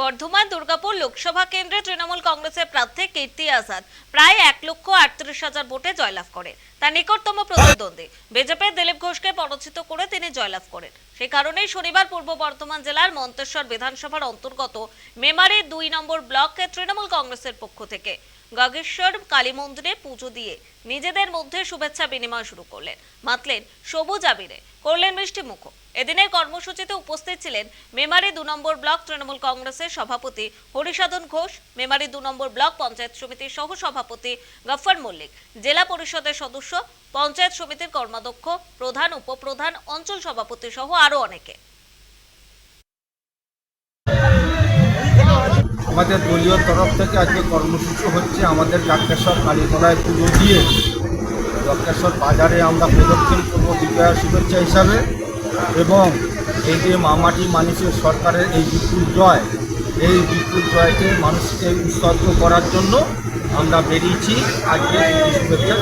বর্ধমান দুর্গাপুর লোকসভা কেন্দ্রে তৃণমূল কংগ্রেসের প্রার্থী কীর্তি আজাদ প্রায় এক লক্ষ আটত্রিশ হাজার ভোটে জয়লাভ করে। তার নিকটতম প্রতিদ্বন্দ্বী। বিজেপির দিলীপ ঘোষকে পরাজিত করে তিনি জয়লাভ করেন। সেই কারণেই শনিবার পূর্ব বর্ধমান জেলার মন্তেশ্বর বিধানসভার অন্তর্গত মেমারি দুই নম্বর ব্লকে তৃণমূল কংগ্রেসের পক্ষ থেকে গগেশ্বর কালী মন্দিরে পুজো দিয়ে নিজেদের মধ্যে শুভেচ্ছা বিনিময় শুরু করলেন। মাতলেন, সবুজ আবিরে করলেন মিষ্টি মুখ। এদিনের কর্মসূচিতে উপস্থিত ছিলেন মেমারি দু নম্বর ব্লক তৃণমূল কংগ্রেসের সভাপতি হরিসাধন ঘোষ, মেমারি দু নম্বর ব্লক পঞ্চায়েত সমিতির সহ সভাপতি গফফর মল্লিক, জেলা পরিষদের সদস্য, পঞ্চায়েত সমিতির কর্মাধ্যক্ষ, প্রধান, উপপ্রধান, অঞ্চল সভাপতি সহ আরও অনেকে। আমাদের দলীয় তরফ থেকে আজকে কর্মসূচি হচ্ছে আমাদের ডাক্তারসর কালীতলায় পুজো দিয়ে ডক্টেশ্বর বাজারে আমরা প্রদক্ষিণ করব বিজয়া শুভেচ্ছা হিসাবে এবং এই যে মামাটি মানুষের সরকারের এই বিপুল জয়, এই বিপুল জয়কে মানুষকে উৎসর্গ করার জন্য আমরা বেরিয়েছি আজকে শুভেচ্ছা।